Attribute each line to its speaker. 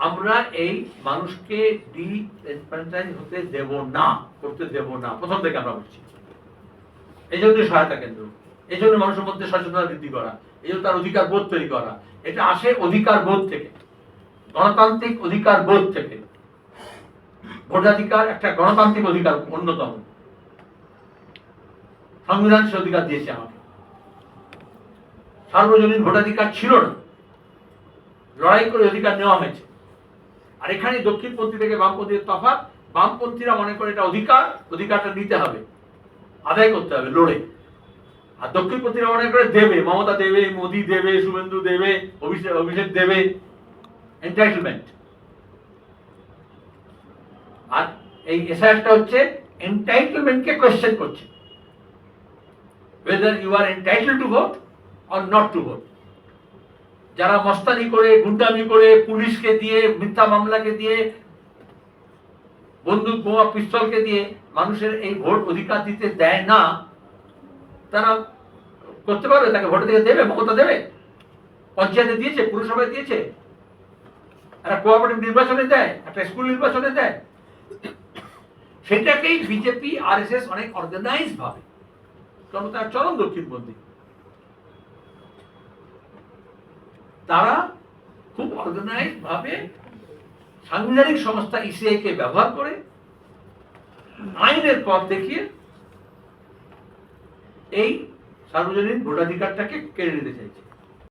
Speaker 1: আমরা এই মানুষকে হতে দেব না, করতে দেব না। প্রথম থেকে আমরা বলছি। এই জন্য সহায়তা কেন্দ্র। এই জন্য মানুষের মধ্যে সচেতনতা বৃদ্ধি করা। এই জন্য তার অধিকার বোধ তৈরি করা। এটা আসে অধিকার বোধ থেকে। গণতান্ত্রিক অধিকার বোধ থেকে। ভোটাধিকার একটা গণতান্ত্রিক অধিকার অন্যতম। সংবিধান সে অধিকার দিয়েছে আমাকে। সার্বজনীন ভোটাধিকার ছিল না। লড়াই করে অধিকার নেওয়া হয়েছে। আর এখানে দক্ষিণপন্থী থেকে বামপন্থীর তফাৎ, বামপন্থীরা মনে করে এটা অধিকার, অধিকারটা নিতে হবে, আদায় করতে হবে লড়ে। আর দক্ষিণপন্থীরা মনে করে দেবে, মমতা দেবে, মোদি দেবে, শুভেন্দু দেবে, অভিষেক অভিষেক দেবে এন্টাইটেলমেন্ট আর এই এসআইআরটা হচ্ছে এন্টাইটেলমেন্টকে কোয়েশ্চেন করছে, whether you are entitled to vote or not to vote যারা মস্তানি করে, গুন্ডামি করে, পুলিশকে দিয়ে, মিথ্যা মামলাকে দিয়ে, বন্দুক, বোমা, পিস্তলকে দিয়ে মানুষের এই ভোট অধিকার দিতে দেয় না, তারা করতে পারবে, তাকে ভোট দিয়ে দেবে মমতা দেবে? পঞ্চায়েতে দিয়েছে, পুরসভায় দিয়েছে। একটা কোঅপারেটিভ নির্বাচনে দেয়, একটা স্কুল নির্বাচনে দেয়। সেটাকেই বিজেপি আর এস এস অনেক অর্গানাইজ ভাবে। কারণ তার চরম দক্ষিণপন্থী। তারা খুব অর্গানাইজ ভাবে সাংবিধানিক সংস্থা ইসিআইকে ব্যবহার করে আইনের পথ দেখিয়ে এই সার্বজনীন ভোটাধিকারটাকে কেড়ে নিতে চাইছে।